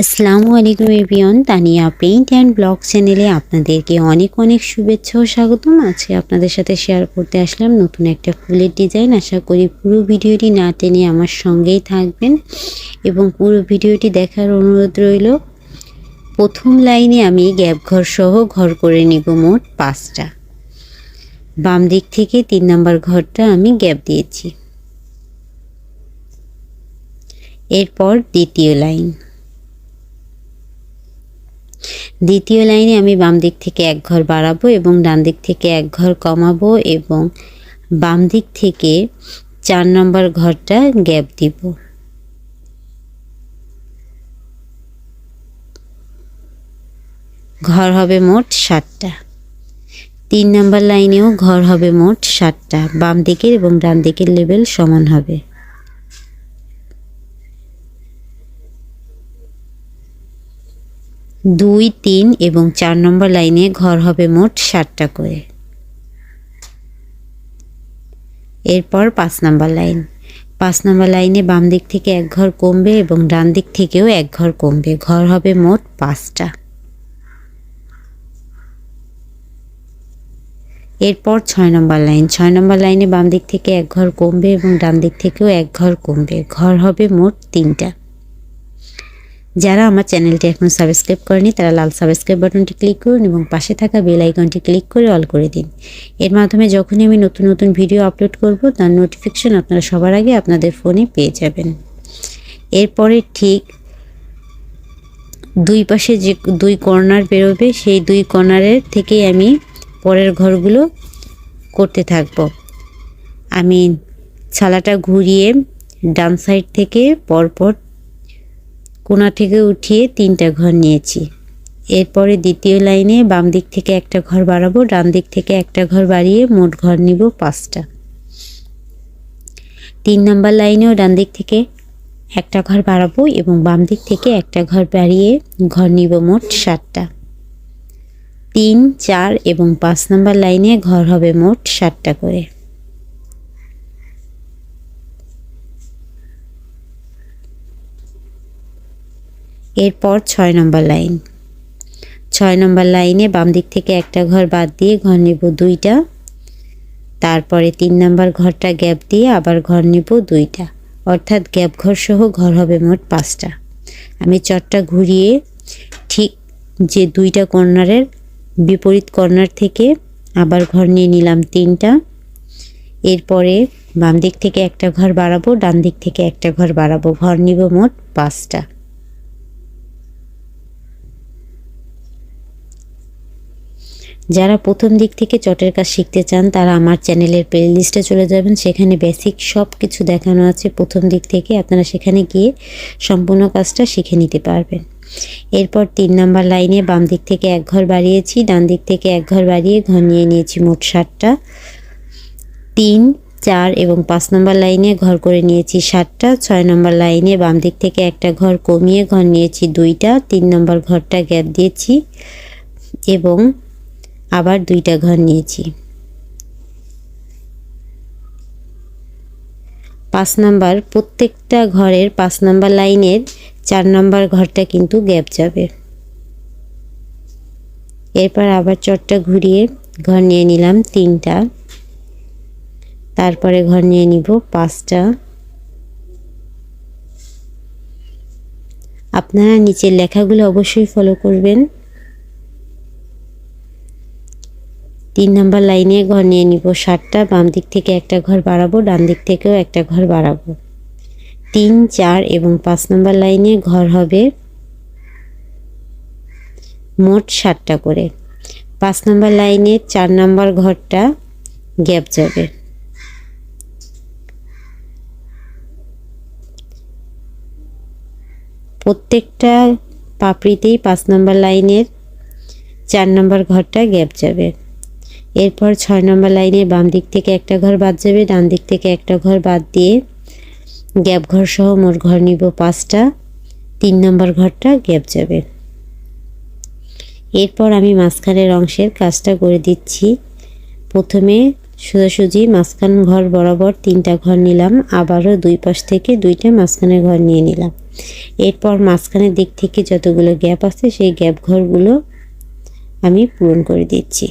আসসালামু আলাইকুম এভিয়ন তানিয়া পেইন্ট অ্যান্ড ব্লগ চ্যানেলে আপনাদেরকে অনেক অনেক শুভেচ্ছা ও স্বাগতম। আছে আপনাদের সাথে শেয়ার করতে আসলাম নতুন একটা ফুলের ডিজাইন। আশা করি পুরো ভিডিওটি না টেনে আমার সঙ্গেই থাকবেন এবং পুরো ভিডিওটি দেখার অনুরোধ রইল, প্রথম লাইনে আমি গ্যাপ ঘর সহ ঘর করে নিব মোট পাঁচটা। বাম দিক থেকে তিন নম্বর ঘরটা আমি গ্যাপ দিয়েছি। এরপর দ্বিতীয় লাইন। দ্বিতীয় লাইনে আমি বাম দিক থেকে এক ঘর বাড়াবো এবং ডান দিক থেকে এক ঘর কমাবো এবং বাম দিক থেকে চার নম্বর ঘরটা গ্যাপ দিব। ঘর হবে মোট সাতটা। তিন নম্বর লাইনেও ঘর হবে মোট সাতটা। বাম দিকের এবং ডান দিকের লেভেল সমান হবে। দুই, তিন এবং চার নম্বর লাইনে ঘর হবে মোট ষাটটা করে। এরপর পাঁচ নম্বর লাইন। পাঁচ নম্বর লাইনে বাম দিক থেকে এক ঘর কমবে এবং ডান দিক থেকেও এক ঘর কমবে। ঘর হবে মোট পাঁচটা। এরপর ছয় নম্বর লাইন। ছয় নম্বর লাইনে বাম দিক থেকে এক ঘর কমবে এবং ডান দিক থেকেও এক ঘর কমবে। ঘর হবে মোট তিনটা। যারা আমার চ্যানেলটি এখনও সাবস্ক্রাইব করেনি, তারা লাল সাবস্ক্রাইব বাটনটি ক্লিক করুন এবং পাশে থাকা বেল আইকনটি ক্লিক করে অল করে দিন। এর মাধ্যমে যখনই আমি নতুন নতুন ভিডিও আপলোড করব, তার নোটিফিকেশন আপনারা সবার আগে আপনাদের ফোনে পেয়ে যাবেন। এরপরে ঠিক দুই পাশে যে দুই কর্নার বেরোবে, সেই দুই কর্নারের থেকেই আমি পরের ঘরগুলো করতে থাকব। আমি ছালাটা ঘুরিয়ে ডান সাইড থেকে পরপর কোনা থেকে উঠিয়ে তিনটা ঘর নিয়েছি। এরপরে দ্বিতীয় লাইনে বাম দিক থেকে একটা ঘর বাড়াবো, ডান দিক থেকে একটা ঘর বাড়িয়ে মোট ঘর নিব পাঁচটা। তিন নম্বর লাইনেও ডান দিক থেকে একটা ঘর বাড়াবো এবং বাম দিক থেকে একটা ঘর বাড়িয়ে ঘর নিব মোট সাতটা। তিন, চার এবং পাঁচ নম্বর লাইনে ঘর হবে মোট সাতটা করে। এরপর ছয় নম্বর লাইন। ছয় নম্বর লাইনে বাম দিক থেকে একটা ঘর বাদ দিয়ে ঘর নেব দুইটা। তারপরে তিন নম্বর ঘরটা গ্যাপ দিয়ে আবার ঘর নেব দুইটা। অর্থাৎ গ্যাপ ঘর সহ ঘর হবে মোট পাঁচটা। আমি চটটা ঘুরিয়ে ঠিক যে দুইটা কর্নারের বিপরীত কর্নার থেকে আবার ঘর নিয়ে নিলাম তিনটা। এরপরে বাম দিক থেকে একটা ঘর বাড়াবো, ডান দিক থেকে একটা ঘর বাড়াবো। ঘর নিব মোট পাঁচটা। যারা প্রথম দিক থেকে চটের কাজ শিখতে চান, তারা আমার চ্যানেলের প্লে লিস্টে চলে যাবেন। সেখানে বেসিক সব কিছু দেখানো আছে প্রথম দিক থেকে। আপনারা সেখানে গিয়ে সম্পূর্ণ কাজটা শিখে নিতে পারবেন। এরপর তিন নাম্বার লাইনে বাম দিক থেকে এক ঘর বাড়িয়েছি, ডান দিক থেকে এক ঘর বাড়িয়ে ঘর নিয়ে নিয়েছি মোট ষাটটা তিন, চার এবং পাঁচ নম্বর লাইনে ঘর করে নিয়েছি সাতটা। ছয় নম্বর লাইনে বাম দিক থেকে একটা ঘর কমিয়ে ঘর নিয়েছি দুইটা। তিন নম্বর ঘরটা গ্যাপ দিয়েছি এবং আবার দুইটা ঘর নিয়েছি। পাঁচ নাম্বার, প্রত্যেকটা ঘরের পাঁচ নাম্বার লাইনের চার নাম্বার ঘরটা কিন্তু গ্যাপ যাবে। এরপর আবার চটটা ঘুরিয়ে ঘর নিয়ে নিলাম তিনটা। তারপরে ঘর নিয়ে নিব পাঁচটা। আপনারা নিচের লেখাগুলো অবশ্যই ফলো করবেন। তিন নম্বর লাইনে ঘর নিয়ে নিব সাতটা, বাম দিক থেকে একটা ঘর বাড়াবো, ডান দিক থেকেও একটা ঘর বাড়াবো। তিন, চার এবং পাঁচ নম্বর লাইনে ঘর হবে মোট সাতটা করে। পাঁচ নম্বর লাইনে চার নম্বর ঘরটা গ্যাপ যাবে। প্রত্যেকটা পাপড়িতেই পাঁচ নম্বর লাইনের চার নম্বর ঘরটা গ্যাপ যাবে। এরপর ছয় নম্বর লাইনে বাম দিক থেকে একটা ঘর বাদ যাবে, ডান দিক থেকে একটা ঘর বাদ দিয়ে গ্যাপ ঘর সহ মোট ঘর নিব পাঁচটা, তিন নম্বর ঘরটা গ্যাপ যাবে। এরপর আমি মাঝখানের অংশের কাজটা করে দিচ্ছি। প্রথমে সোজাসুজি মাঝখান ঘর বরাবর তিনটা ঘর নিলাম, আবারও দুই পাশ থেকে দুইটা মাঝখানের ঘর নিয়ে নিলাম। এরপর মাঝখানের দিক থেকে যতগুলো গ্যাপ আছে, সেই গ্যাপ ঘরগুলো আমি পূরণ করে দিচ্ছি।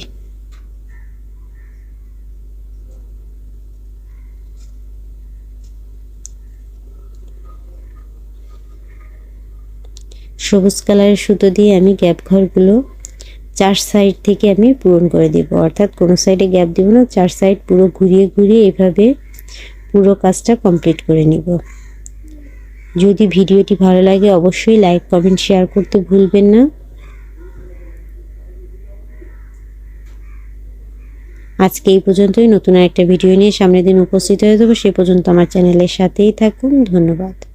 সবুজ কালারের সুতো দিয়ে আমি গ্যাপ ঘরগুলো চার সাইড থেকে আমি পূরণ করে দিব। অর্থাৎ কোনো সাইডে গ্যাপ দিব না, চার সাইড পুরো ঘুরিয়ে ঘুরিয়ে এভাবে পুরো কাজটা কমপ্লিট করে নিব। যদি ভিডিওটি ভালো লাগে অবশ্যই লাইক কমেন্ট শেয়ার করতে ভুলবেন না। আজকে এই পর্যন্তই। নতুন একটা ভিডিও নিয়ে সামনের দিন উপস্থিত হয়ে যাব। সে পর্যন্ত আমার চ্যানেলের সাথেই থাকুন। ধন্যবাদ।